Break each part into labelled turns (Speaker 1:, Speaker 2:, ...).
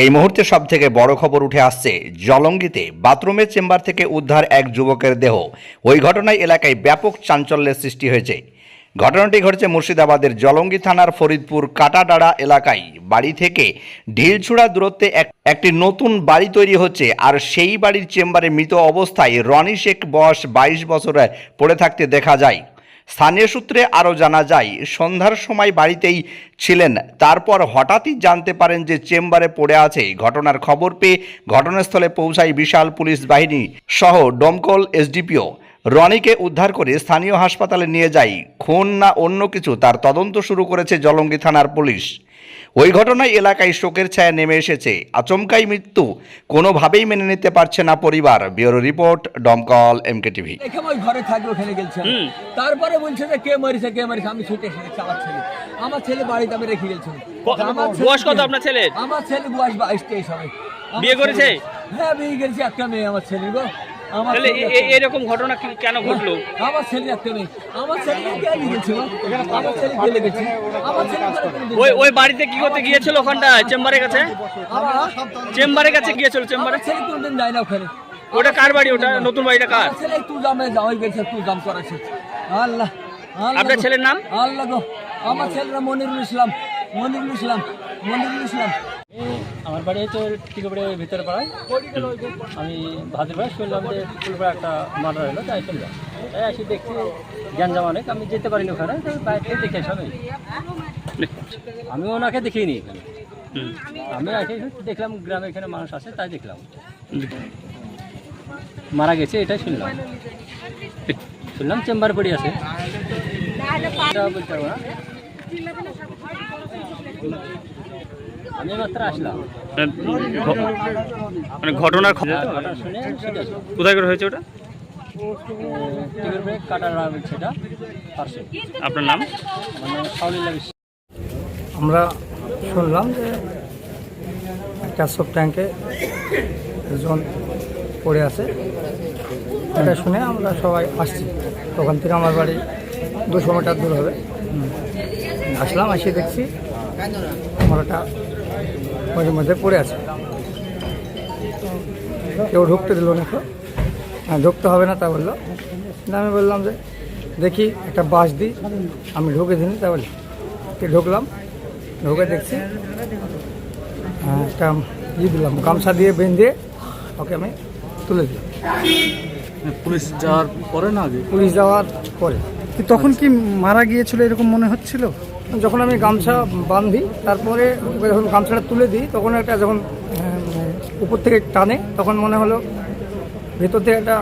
Speaker 1: এই মুহূর্তে সব থেকে বড় খবর উঠে আসছে জলঙ্গিতে বাথরুমের চেম্বার থেকে উদ্ধার এক যুবকের দেহ ওই ঘটনায় এলাকায় ব্যাপক চাঞ্চল্যের সৃষ্টি হয়েছে ঘটনাটি ঘটেছে মুর্শিদাবাদের জলঙ্গি থানার ফরিদপুর কাটাডাড়া এলাকায় বাড়ি থেকে ঢিলছুড়া দূরত্বে এক একটি নতুন বাড়ি তৈরি হচ্ছে আর সেই বাড়ির চেম্বারে মৃত অবস্থায় রনি শেখ বয়স বাইশ বছরের পড়ে থাকতে দেখা যায় স্থানীয় সূত্রে আরও জানা যায় সন্ধ্যার সময় বাড়িতেই ছিলেন তারপর হঠাৎই জানতে পারেন যে চেম্বারে পড়ে আছে ঘটনার খবর পেয়ে ঘটনাস্থলে পৌঁছায় বিশাল পুলিশ বাহিনী সহ ডমকল এসডিপিও রনিকে উদ্ধার করে স্থানীয় হাসপাতালে নিয়ে যায় খুন না অন্য কিছু তার তদন্ত শুরু করেছে জলঙ্গি থানার পুলিশ ওই ঘটনায় এলাকায় শোকের ছায়া নেমে এসেছে আচমকাই মৃত্যু কোনোভাবেই মেনে নিতে পারছে না পরিবার bureau report Domkal MK TV
Speaker 2: ঘরে থাকবে ওখানে গেছিলাম তারপরে বলছে যে কে মারিছে কে মারিছে আমি ছুটে এসেছি আমার ছেলে আমার ছেলে বাড়িতে আমি রেখে গেলছি
Speaker 3: বয়স কত আপনার ছেলে
Speaker 2: আমার ছেলে বয়স বাইশ তেইশ হবে বিয়ে করেছে হ্যাঁ বিয়ে করেছে একটা মেয়ে আমার ছেলে গো
Speaker 3: এরকম ঘটনা কেন ঘটলো
Speaker 2: আমার ছেলে রাখতে নেই আমার ছেলে আমার ছেলে গেছে
Speaker 3: ওই ওই বাড়িতে কি করতে গিয়েছিল ওখানটা চেম্বারের কাছে চেম্বারের কাছে গিয়েছিল চেম্বারে
Speaker 2: ছেলে কোনদিন যায় না ওখানে
Speaker 3: ওটা কার বাড়ি ওটা নতুন বাড়িটা কার
Speaker 2: ছেলে তুই জামে ওই গেছে তুই জাম করাছে আল্লাহ আপনার ছেলের নাম আল্লাহ গো আমার ছেলের মনিরুল ইসলাম মনিরুল ইসলাম মনিরুল ইসলাম
Speaker 4: আমার বাড়ি হচ্ছে টিকোপাড়ি ভিতরে পাড়ায় আমি ভাতের পাড়ায় শুনলাম যে ফুলপাড়া একটা মার্ডার হলো তাই শুনলাম তাই আসি দেখছি গ্যাঞ্জাম অনেক আমি যেতে পারিনি ওখানে বাইরে থেকে দেখে সবাই আমি ওনাকে দেখিনি এখানে আমি আসি দেখলাম গ্রামে এখানে মানুষ আছে তাই দেখলাম মারা গেছে এটাই শুনলাম শুনলাম চেম্বার পড়ে আছে বলতে পারবো না মানে,
Speaker 3: মানে ঘটনার কোথায় করে হয়েছে ওটা আপনার নাম
Speaker 5: আমরা শুনলাম যে একটা সব ট্যাঙ্কে একজন পড়ে আছে এটা শুনে আমরা সবাই আসছি তখন থেকে আমার বাড়ি দুশো মিটার দূর হবে আসলাম আসি দেখছি আমার একটা মাঝে মাঝে পড়ে আছে কেউ ঢুকতে দিল না হ্যাঁ ঢুকতে হবে না তা বললো না আমি বললাম যে দেখি একটা বাস দিই আমি ঢুকে দিন তা বলি ঢুকলাম ঢুকে দেখছি হ্যাঁ, একটা ই দিলাম গামছা দিয়ে বেঁধে ওকে আমি তুলে দিলাম
Speaker 6: মানে পুলিশ যাওয়ার পরে না আগে
Speaker 5: পুলিশ যাওয়ার পরে
Speaker 7: তখন কি মারা গিয়েছিল এরকম মনে হচ্ছিল
Speaker 5: যখন আমি গামছা বাঁধি তারপরে যখন গামছাটা তুলে দিই তখন একটা যখন উপর থেকে টানে তখন মনে হলো ভেতর থেকে একটা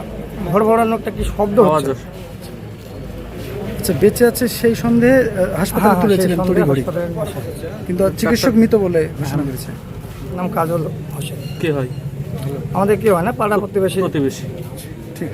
Speaker 5: ভরানো একটা কি শব্দ আচ্ছা
Speaker 7: বেঁচে আছে সেই সন্দেহে হাসপাতালে হ্যাঁ, হ্যাঁ, তুলেছিলেন কিন্তু চিকিৎসক মৃত বলে ঘোষণা হ্যাঁ। করেছে
Speaker 5: নাম কাজল হোসেন কে হয় আমাদের কি হয় না পাড়া প্রতিবেশী
Speaker 6: প্রতিবেশী ঠিক